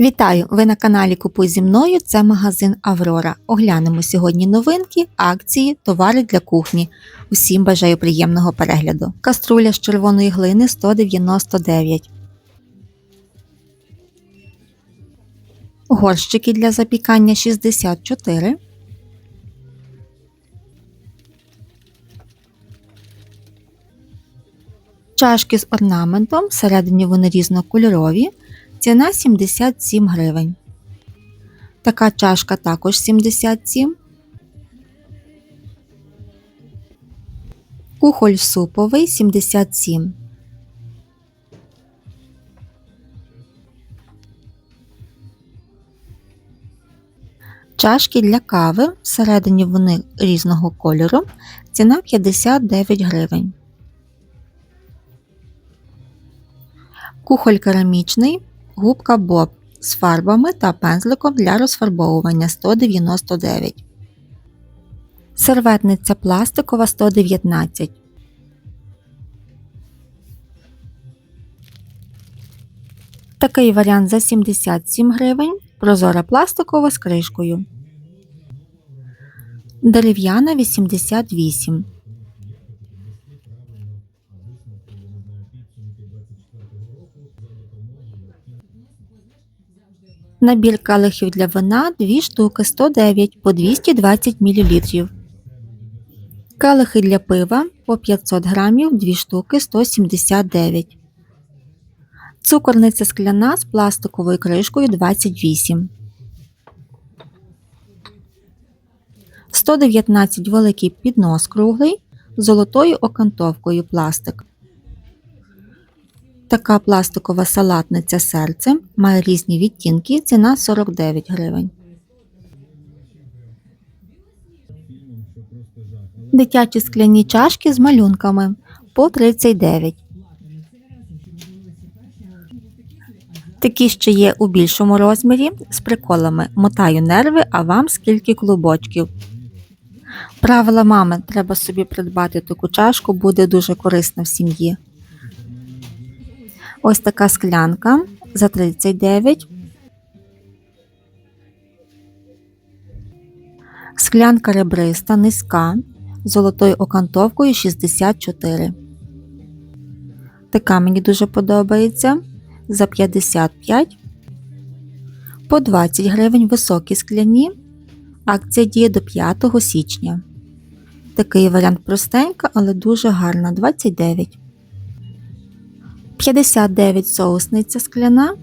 Вітаю! Ви на каналі Купуй зі мною. Це магазин Аврора. Оглянемо сьогодні новинки, акції, товари для кухні. Усім бажаю приємного перегляду. Каструля з червоної глини 199. Горщики для запікання 64. Чашки з орнаментом, всередині вони різнокольорові. Ціна 77 гривень. Така чашка також 77. Кухоль суповий 77. Чашки для кави. Всередині вони різного кольору. Ціна 59 гривень. Кухоль керамічний, губка Боб з фарбами та пензликом для розфарбовування 199. Серветниця пластикова 119. Такий варіант за 77 гривень. Прозора пластикова з кришкою. Дерев'яна 88. Набір калихів для вина 2 штуки 109 по 220 мл. Калихи для пива по 500 грамів 2 штуки 179. Цукорниця скляна з пластиковою кришкою 28. 119 великий піднос круглий з золотою окантовкою пластик. Така пластикова салатниця серце має різні відтінки, ціна 49 гривень. Дитячі скляні чашки з малюнками по 39. Такі ще є у більшому розмірі з приколами. Мотаю нерви, а вам скільки клубочків. Правила мами треба собі придбати таку чашку, буде дуже корисна в сім'ї. Ось така склянка за 39. Склянка ребриста низька з золотою окантовкою 64. Така мені дуже подобається. За 55. По 20 гривень високі скляні. Акція діє до 5 січня. Такий варіант простенька, але дуже гарна 29. 59 соусниця скляна.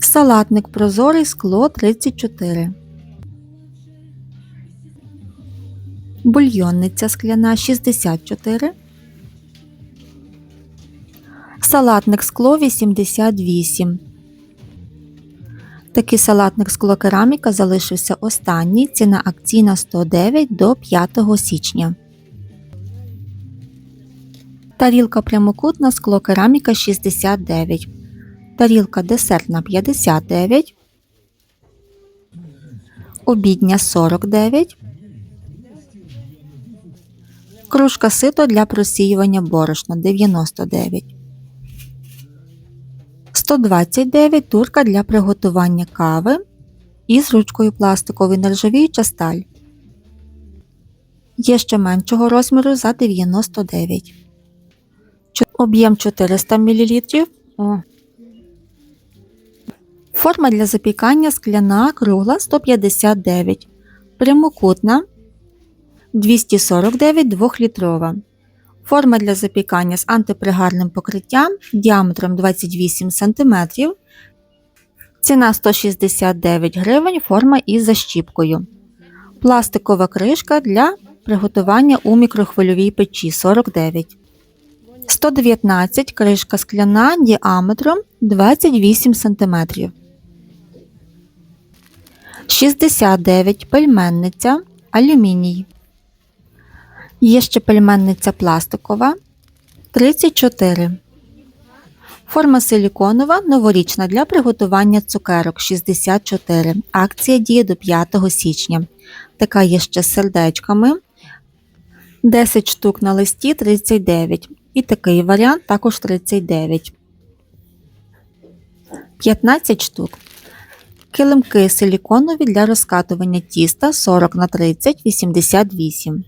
Салатник прозорий скло 34. Бульйонниця скляна 64. Салатник скло 88. Такий салатник скло кераміка залишився останній. Ціна акційна 109 до 5 січня. Тарілка прямокутна скло кераміка 69. Тарілка десертна 59. Обідня 49. Кружка сито для просіювання борошна 99. 129 турка для приготування кави із ручкою пластикової нержавіюча сталь. Є ще меншого розміру за 99. Об'єм 400 мл. О. Форма для запікання скляна кругла 159. Прямокутна 249 2-літрова. Форма для запікання з антипригарним покриттям діаметром 28 см. Ціна 169 гривень. Форма із защіпкою. Пластикова кришка для приготування у мікрохвильовій печі 49. 119 кришка скляна діаметром 28 см. 69 пельменниця алюміній. Є ще пельменниця пластикова 34. Форма силіконова новорічна для приготування цукерок 64. Акція діє до 5 січня. Така є ще з сердечками. 10 штук на листі 39. І такий варіант також 39. 15 штук. Килимки силіконові для розкатування тіста 40 на 30 88.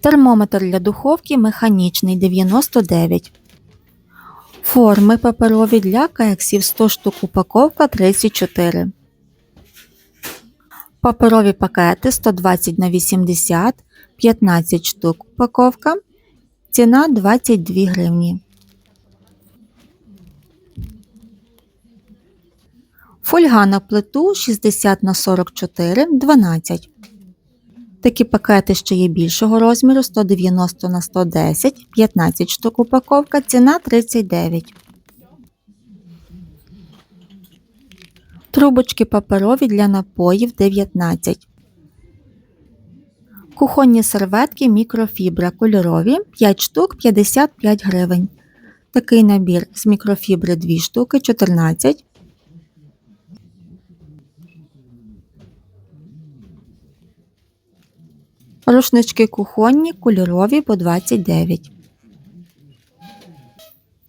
Термометр для духовки механічний 99. Форми паперові для кексів 100 штук упаковка 34. Паперові пакети 120 на 80 15 штук упаковка. Ціна 22 гривні. Фольга на плиту 60 на 44 12. Такі пакети ще є більшого розміру 190 на 110 15 штук упаковка. Ціна 39. Трубочки паперові для напоїв 19. Кухонні серветки мікрофібра кольорові 5 штук 55 гривень. Такий набір з мікрофібри 2 штуки 14. Рушнички кухонні кольорові по 29.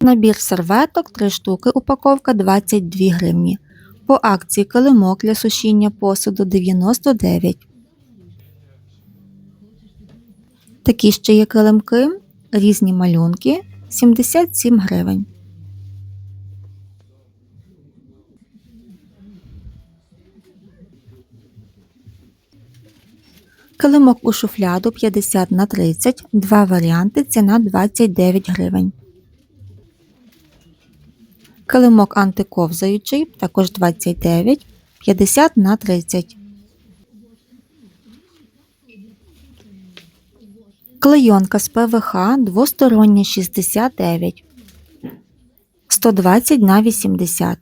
Набір серветок 3 штуки упаковка 22 гривні. По акції килимок для сушіння посуду 99. Такі ще є килимки, різні малюнки 77 гривень. Килимок у шуфляду 50 на 30, два варіанти, ціна 29 гривень. Килимок антиковзаючий, також 29, 50 на 30. Клейонка з ПВХ двостороння 69, 120 на 80.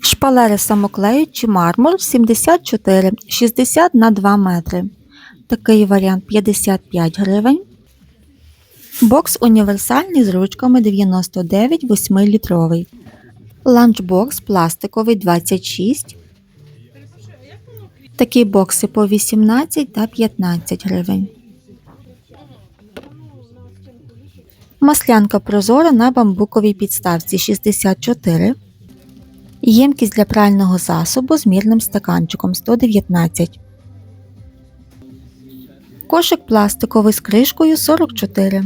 Шпалери самоклею чи мармур 74, 60 на 2 метри. Такий варіант 55 гривень. Бокс універсальний з ручками 99 8-літровий. Ланчбокс пластиковий 26. Такі бокси по 18 та 15 гривень. Маслянка прозора на бамбуковій підставці 64. Ємкість для прального засобу з мірним стаканчиком 119. Кошик пластиковий з кришкою 44.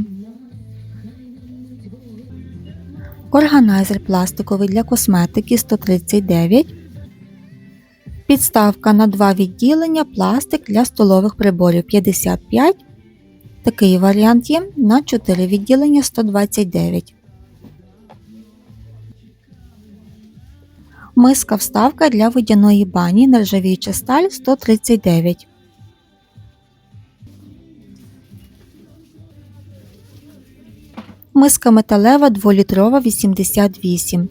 Органайзер пластиковий для косметики 139. Підставка на два відділення пластик для столових приборів 55. Такий варіант є на 4 відділення 129. Миска вставка для водяної бані нержавіюча сталь 139. Миска металева 2-літрова 88.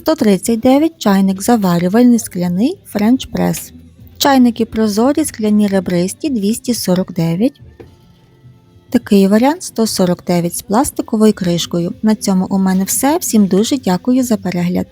139 чайник заварювальний скляний French Press. Чайники прозорі скляні ребристі 249. Такий варіант 149 з пластиковою кришкою. На цьому у мене все. Всім дуже дякую за перегляд.